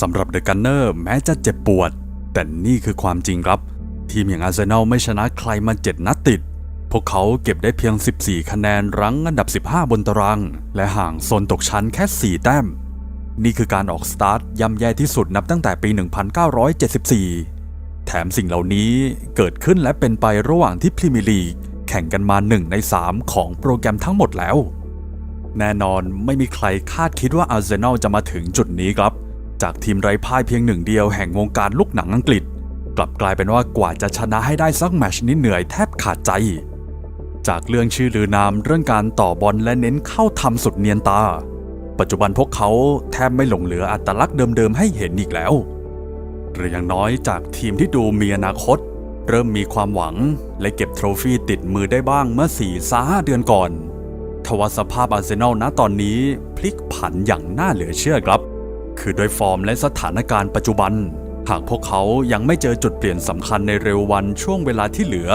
สำหรับเดอะกันเนอร์แม้จะเจ็บปวด แต่นี่คือความจริงครับ ทีมอย่างอาร์เซนอลไม่ชนะใครมา7นัดติด พวกเขาเก็บได้เพียง 14 คะแนนรั้งอันดับ 15 บนตาราง และห่างโซนตกชั้นแค่ 4 แต้ม นี่คือการออกสตาร์ทย่ำแย่ที่สุดนับตั้งแต่ปี 1974 แถมสิ่งเหล่านี้เกิดขึ้นและเป็นไประหว่างที่พรีเมียร์ลีกแข่งกันมา 1 ใน 3 ของโปรแกรมทั้งหมดแล้วแน่นอนไม่มีใครคาดคิดว่าอาร์เซนอลจะมาถึงจุดนี้ครับ จากทีมไร้พ่ายเพียงหนึ่งเดียวแห่งวงการลูกหนังอังกฤษ กลับกลายเป็นว่ากว่าจะชนะให้ได้สักแมชนี้เหนื่อยแทบขาดใจ จากเรื่องชื่อลือนามเรื่องการต่อบอลและเน้นเข้าทำสุดเนียนตา ปัจจุบันพวกเขาแทบไม่หลงเหลืออัตลักษณ์เดิมๆให้เห็นอีกแล้ว หรืออย่างน้อยจากทีมที่ดูมีอนาคต เริ่มมีความหวังและเก็บโทรฟี่ติดมือได้บ้างเมื่อ4ี่สาเดือนก่อนทว่าสภาพอาร์เซนอลณตอนนี้พลิกผันอย่างน่าเหลือเชื่อครับ คือโดยฟอร์มและสถานการณ์ปัจจุบัน หากพวกเขายังไม่เจอจุดเปลี่ยนสำคัญในเร็ววันช่วงเวลาที่เหลือ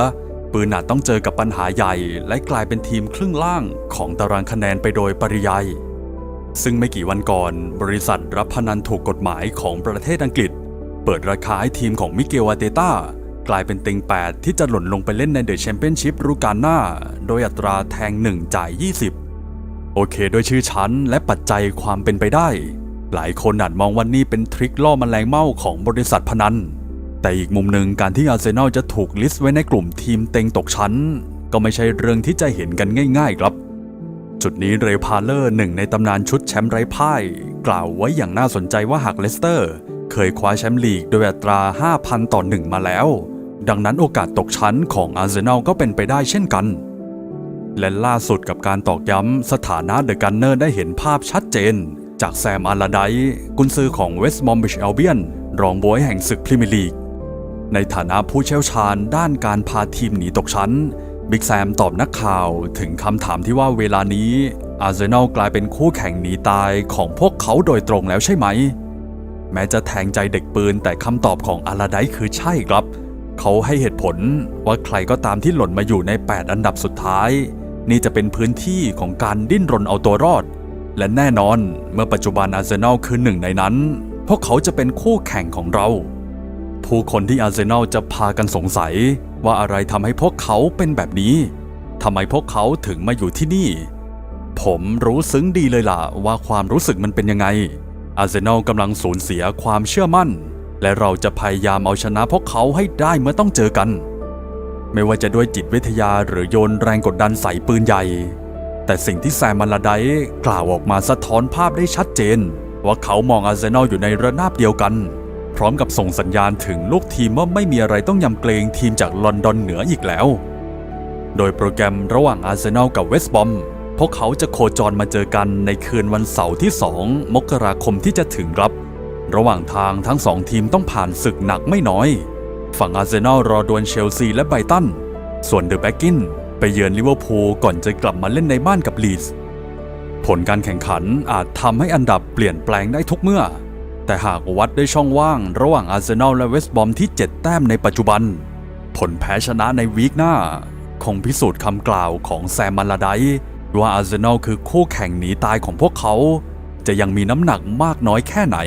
ปืนอาจต้องเจอกับปัญหาใหญ่ และกลายเป็นทีมครึ่งล่างของตารางคะแนนไปโดยปริยาย ซึ่งไม่กี่วันก่อน บริษัทรับพนันถูกกฎหมายของประเทศอังกฤษ เปิดราคาให้ทีมของมิเกลอาเตต้ากลายเป็นเต็ง8 ที่จะหล่นลงไปเล่นในเดอะแชมเปี้ยนชิพฤดูกาลหน้า โดยอัตราแทง 1 จ่าย 20 โอเคด้วยชื่อชั้นและปัจจัยความเป็นไปได้ หลายคนอาจมองว่านี่เป็นทริคล่อมแมลงเม่าของบริษัทพนัน แต่อีกมุมหนึ่งการที่อาร์เซนอลจะถูกลิสต์ไว้ในกลุ่มทีมเต็งตกชั้น ก็ไม่ใช่เรื่องที่จะเห็นกันง่าย ๆ ครับ จุดนี้เรย์พาเลอร์หนึ่งในตำนานชุดแชมป์ไร้พ่าย กล่าวไว้อย่างน่าสนใจว่าหากเลสเตอร์ เคยคว้าแชมป์ลีกโดยอัตรา 5,000 ต่อ1มาแล้ว ดังนั้นโอกาสตกชั้นของอาร์เซนอลก็เป็นไปได้เช่นกันและล่าสุดกับการตอกย้ำสถานะเดอะกันเนอร์ได้เห็นภาพชัดเจน จากแซมอาร์ลาไดกุนซือของเวสต์มอมบิชอัลเบียนรองบวยแห่งศึกพรีเมียร์ลีก ในฐานะผู้เชี่ยวชาญด้านการพาทีมหนีตกชั้น บิ๊กแซมตอบนักข่าวถึงคำถามที่ว่าเวลานี้อาร์เซนอลกลายเป็นคู่แข่งหนีตายของพวกเขาโดยตรงแล้วใช่ไหม แม้จะแทงใจเด็กปืนแต่คำตอบของอาร์ลาไดคือใช่ครับ เขาให้เหตุผลว่าใครก็ตามที่หล่นมาอยู่ใน 8 อันดับสุดท้าย นี่จะเป็นพื้นที่ของการดิ้นรนเอาตัวรอด และแน่นอนเมื่อปัจจุบันอาร์เซนอลคือหนึ่งในนั้น พวกเขาจะเป็นคู่แข่งของเรา ผู้คนที่อาร์เซนอลจะพากันสงสัย ว่าอะไรทำให้พวกเขาเป็นแบบนี้ทำไมพวกเขาถึงมาอยู่ที่นี่ ผมรู้ซึ้งดีเลยล่ะว่าความรู้สึกมันเป็นยังไง อาร์เซนอลกำลังสูญเสียความเชื่อมั่น และเราจะพยายามเอาชนะพวกเขาให้ได้เมื่อต้องเจอกัน ไม่ว่าจะด้วยจิตวิทยาหรือโยนแรงกดดันใส่ปืนใหญ่ แต่สิ่งที่แซมมาลาไดกล่าวออกมาสะท้อนภาพได้ชัดเจน ว่าเขามองอาร์เซนอลอยู่ในระนาบเดียวกัน พร้อมกับส่งสัญญาณถึงลูกทีมว่าไม่มีอะไรต้องยำเกรงทีมจากลอนดอนเหนืออีกแล้ว โดยโปรแกรมระหว่างอาร์เซนอลกับเวสต์บอมพวกเขาจะโคจรมาเจอกันในคืนวันเสาร์ที่ 2 มกราคมที่จะถึงครับ ระหว่างทางทั้งสองทีมต้องผ่านศึกหนักไม่น้อย ฝั่งอาร์เซนอลรอดวลเชลซีและไบตัน ส่วนเดอะแบ็กกิน เยือนลิเวอร์พูลก่อนจะกลับมาเล่นในบ้านกับลีดส์ผลการแข่งขันอาจทำให้อันดับเปลี่ยนแปลงได้ทุกเมื่อ แต่หากวัดได้ช่องว่างระหว่างอาร์เซนอลและเวสต์บอมที่ 7 แต้มในปัจจุบัน ผลแพ้ชนะในวีคหน้า คงพิสูจน์คำกล่าวของแซมมาลาไดว่าอาร์เซนอลคือคู่แข่งหนีตายของพวกเขา จะยังมีน้ำหนักมากน้อยแค่ไหน